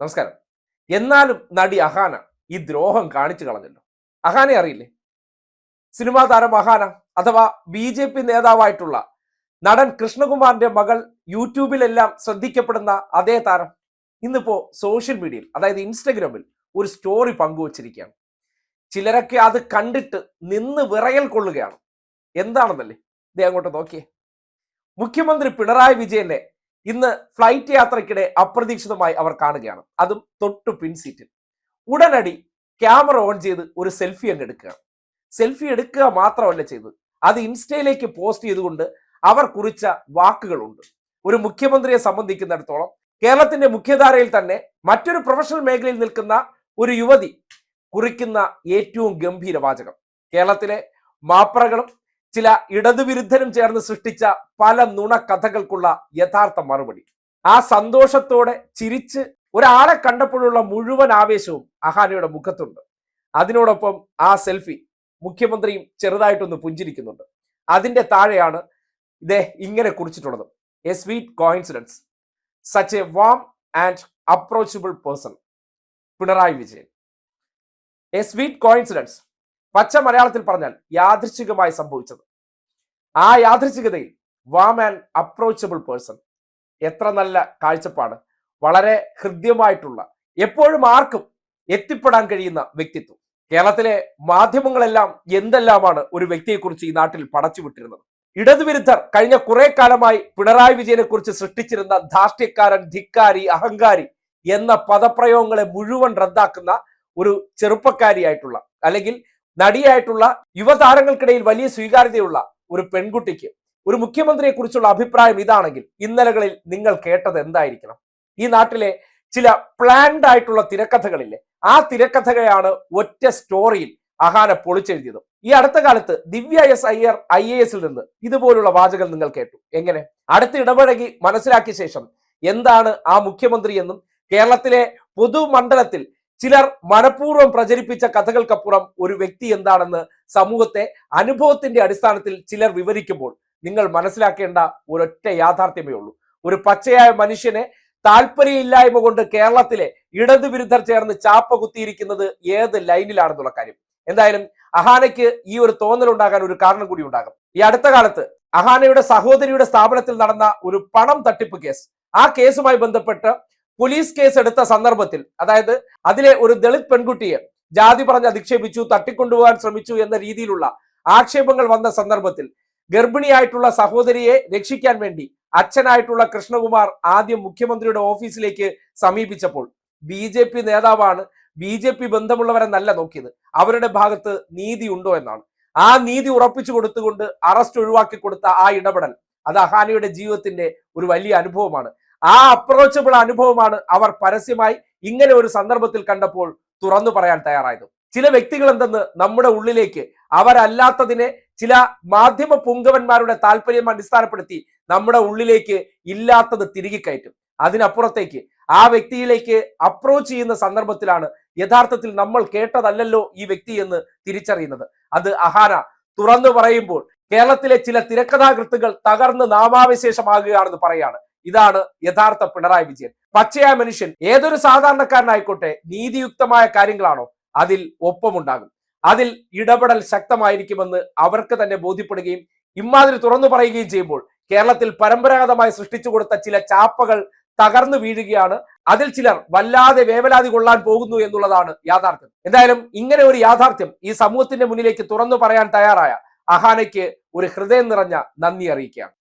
നമസ്കാരം. എന്നാലും നടി അഹാന ഈ ദ്രോഹം കാണിച്ചു കളഞ്ഞല്ലോ. അഹാനെ അറിയില്ലേ? സിനിമാ താരം അഹാന അഥവാ ബി ജെ പി നേതാവായിട്ടുള്ള നടൻ കൃഷ്ണകുമാറിന്റെ മകൾ യൂട്യൂബിലെല്ലാം ശ്രദ്ധിക്കപ്പെടുന്ന അതേ താരം ഇന്നിപ്പോ സോഷ്യൽ മീഡിയയിൽ അതായത് ഇൻസ്റ്റഗ്രാമിൽ ഒരു സ്റ്റോറി പങ്കുവച്ചിരിക്കുകയാണ്. ചിലരൊക്കെ അത് കണ്ടിട്ട് നിന്ന് വിറയൽ കൊള്ളുകയാണ്. എന്താണെന്നല്ലേ? ഇതേ അങ്ങോട്ട് നോക്കിയേ. മുഖ്യമന്ത്രി പിണറായി വിജയനെ ഇന്ന് ഫ്ലൈറ്റ് യാത്രയ്ക്കിടെ അപ്രതീക്ഷിതമായി അവർ കാണുകയാണ്. അതും തൊട്ടു പിൻസീറ്റിൽ ഉടനടി ക്യാമറ ഓൺ ചെയ്ത് ഒരു സെൽഫി അങ്ങ് എടുക്കുകയാണ് സെൽഫി എടുക്കുക മാത്രമല്ല ചെയ്തത്. അത് ഇൻസ്റ്റയിലേക്ക് പോസ്റ്റ് ചെയ്തുകൊണ്ട് അവർ കുറിച്ച വാക്കുകളുണ്ട്. ഒരു മുഖ്യമന്ത്രിയെ സംബന്ധിക്കുന്നിടത്തോളം കേരളത്തിന്റെ മുഖ്യധാരയിൽ തന്നെ മറ്റൊരു പ്രൊഫഷണൽ മേഖലയിൽ നിൽക്കുന്ന ഒരു യുവതി കുറിക്കുന്ന ഏറ്റവും ഗംഭീര വാചകം. കേരളത്തിലെ മാപ്രകളും ചില ഇടതുവിരുദ്ധരും ചേർന്ന് സൃഷ്ടിച്ച പല നുണക്കഥകൾക്കുള്ള യഥാർത്ഥ മറുപടി. ആ സന്തോഷത്തോടെ ചിരിച്ച് ഒരാളെ കണ്ടപ്പോഴുള്ള മുഴുവൻ ആവേശവും അഹാനയുടെ മുഖത്തുണ്ട്. അതിനോടൊപ്പം ആ സെൽഫി മുഖ്യമന്ത്രിയും ചെറുതായിട്ടൊന്ന് പുഞ്ചിരിക്കുന്നുണ്ട്. അതിന്റെ താഴെയാണ് ഇതേ ഇങ്ങനെ കുറിച്ചിട്ടുള്ളത്. A sweet coincidence such a warm and approachable person Pinarayi Vijayan. A sweet coincidence പച്ച മലയാളത്തിൽ പറഞ്ഞാൽ യാദൃച്ഛികമായി സംഭവിച്ചത്. ആ യാദൃച്ഛികതയിൽ വാം ആൻഡ് അപ്രോച്ചബിൾ പേഴ്സൺ എത്ര നല്ല കാഴ്ചപ്പാട് വളരെ ഹൃദ്യമായിട്ടുള്ള എപ്പോഴും ആർക്കും എത്തിപ്പെടാൻ കഴിയുന്ന വ്യക്തിത്വം. കേരളത്തിലെ മാധ്യമങ്ങളെല്ലാം എന്തെല്ലാമാണ് ഒരു വ്യക്തിയെക്കുറിച്ച് ഈ നാട്ടിൽ പടച്ചുവിട്ടിരുന്നത്? ഇടതുവിരുദ്ധർ കഴിഞ്ഞ കുറെ കാലമായി പിണറായി വിജയനെ കുറിച്ച് സൃഷ്ടിച്ചിരുന്ന ധാർഷ്ട്യക്കാരൻ ധിക്കാരി അഹങ്കാരി എന്ന പദപ്രയോഗങ്ങളെ മുഴുവൻ റദ്ദാക്കുന്ന ഒരു ചെറുപ്പക്കാരിയായിട്ടുള്ള അല്ലെങ്കിൽ നടിയായിട്ടുള്ള യുവതാരങ്ങൾക്കിടയിൽ വലിയ സ്വീകാര്യതയുള്ള ഒരു പെൺകുട്ടിക്ക് ഒരു മുഖ്യമന്ത്രിയെ കുറിച്ചുള്ള അഭിപ്രായം ഇതാണെങ്കിൽ ഇന്നലകളിൽ നിങ്ങൾ കേട്ടത് എന്തായിരിക്കണം? ഈ നാട്ടിലെ ചില പ്ലാൻഡ് ആയിട്ടുള്ള തിരക്കഥകളില്ലേ ആ തിരക്കഥകയാണ് ഒറ്റ സ്റ്റോറിയിൽ അഹാന പൊളിച്ചെഴുതിയത്. ഈ അടുത്ത കാലത്ത് Divya S Iyer I A എസിൽ നിന്ന് ഇതുപോലുള്ള വാചകം നിങ്ങൾ കേട്ടു. എങ്ങനെ? അടുത്ത ഇടപഴകി മനസ്സിലാക്കിയ ശേഷം എന്താണ് ആ മുഖ്യമന്ത്രി എന്നും കേരളത്തിലെ പൊതുമണ്ഡലത്തിൽ ചിലർ മനഃപൂർവം പ്രചരിപ്പിച്ച കഥകൾക്കപ്പുറം ഒരു വ്യക്തി എന്താണെന്ന് സമൂഹത്തെ അനുഭവത്തിന്റെ അടിസ്ഥാനത്തിൽ ചിലർ വിവരിക്കുമ്പോൾ നിങ്ങൾ മനസ്സിലാക്കേണ്ട ഒരൊറ്റ യാഥാർത്ഥ്യമേ ഉള്ളൂ. ഒരു പച്ചയായ മനുഷ്യനെ താല്പര്യമില്ലായ്മ കൊണ്ട് കേരളത്തിലെ ഇടതുവിരുദ്ധർ ചേർന്ന് ചാപ്പ കുത്തിയിരിക്കുന്നത് ഏത് ലൈനിലാണെന്നുള്ള കാര്യം. എന്തായാലും അഹാനയ്ക്ക് ഈ ഒരു തോന്നൽ ഉണ്ടാകാൻ ഒരു കാരണം കൂടി ഉണ്ടാകും. ഈ അടുത്ത കാലത്ത് അഹാനയുടെ സഹോദരിയുടെ സ്ഥാപനത്തിൽ നടന്ന ഒരു പണം തട്ടിപ്പ് കേസ്. ആ കേസുമായി ബന്ധപ്പെട്ട് പോലീസ് കേസ് എടുത്ത സന്ദർഭത്തിൽ അതായത് അതിലെ ഒരു ദളിത് പെൺകുട്ടിയെ ജാതി പറഞ്ഞ് അധിക്ഷേപിച്ചു തട്ടിക്കൊണ്ടുപോകാൻ ശ്രമിച്ചു എന്ന രീതിയിലുള്ള ആക്ഷേപങ്ങൾ വന്ന സന്ദർഭത്തിൽ ഗർഭിണിയായിട്ടുള്ള സഹോദരിയെ രക്ഷിക്കാൻ വേണ്ടി അച്ഛനായിട്ടുള്ള കൃഷ്ണകുമാർ ആദ്യം മുഖ്യമന്ത്രിയുടെ ഓഫീസിലേക്ക് സമീപിച്ചപ്പോൾ ബി ജെ പി നേതാവാണ് ബി ജെ പി ബന്ധമുള്ളവരെന്നല്ല നോക്കിയത്. അവരുടെ ഭാഗത്ത് നീതി ഉണ്ടോ എന്നാണ്. ആ നീതി ഉറപ്പിച്ചു കൊടുത്തുകൊണ്ട് അറസ്റ്റ് ഒഴിവാക്കി കൊടുത്ത ആ ഇടപെടൽ അത് അഹാനിയുടെ ജീവിതത്തിന്റെ ഒരു വലിയ അനുഭവമാണ്. ആ അപ്രോച്ചബിൾ അനുഭവമാണ് അവർ പരസ്യമായി ഇങ്ങനെ ഒരു സന്ദർഭത്തിൽ കണ്ടപ്പോൾ തുറന്നു പറയാൻ തയ്യാറായത്. ചില വ്യക്തികൾ എന്തെന്ന് നമ്മുടെ ഉള്ളിലേക്ക് അവരല്ലാത്തതിനെ ചില മാധ്യമ പുങ്കവന്മാരുടെ താല്പര്യം അടിസ്ഥാനപ്പെടുത്തി നമ്മുടെ ഉള്ളിലേക്ക് ഇല്ലാത്തത് തിരികെ കയറ്റും അതിനപ്പുറത്തേക്ക് ആ വ്യക്തിയിലേക്ക് അപ്രോച്ച് ചെയ്യുന്ന സന്ദർഭത്തിലാണ് യഥാർത്ഥത്തിൽ നമ്മൾ കേട്ടതല്ലല്ലോ ഈ വ്യക്തി എന്ന് തിരിച്ചറിയുന്നത്. അത് അഹാന തുറന്നു പറയുമ്പോൾ കേരളത്തിലെ ചില തിരക്കഥാകൃത്തുകൾ തകർന്ന് നാമാവശേഷമാകുകയാണെന്ന് പറയാണ്. ഇതാണ് യഥാർത്ഥ പിണറായി വിജയൻ. പച്ചയായ മനുഷ്യൻ ഏതൊരു സാധാരണക്കാരനായിക്കോട്ടെ നീതിയുക്തമായ കാര്യങ്ങളാണോ അതിൽ ഒപ്പമുണ്ടാകും. അതിൽ ഇടപെടൽ ശക്തമായിരിക്കുമെന്ന് അവർക്ക് തന്നെ ബോധ്യപ്പെടുകയും ഇമാതിരി തുറന്നു പറയുകയും ചെയ്യുമ്പോൾ കേരളത്തിൽ പരമ്പരാഗതമായി സൃഷ്ടിച്ചു കൊടുത്ത ചില ചാപ്പകൾ തകർന്നു വീഴുകയാണ്. അതിൽ ചിലർ വല്ലാതെ വേവലാതി കൊള്ളാൻ പോകുന്നു എന്നുള്ളതാണ് യാഥാർത്ഥ്യം. എന്തായാലും ഇങ്ങനെ ഒരു യാഥാർത്ഥ്യം ഈ സമൂഹത്തിന്റെ മുന്നിലേക്ക് തുറന്നു പറയാൻ തയ്യാറായ അഹാനയ്ക്ക് ഒരു ഹൃദയം നിറഞ്ഞ നന്ദി അറിയിക്കുകയാണ്.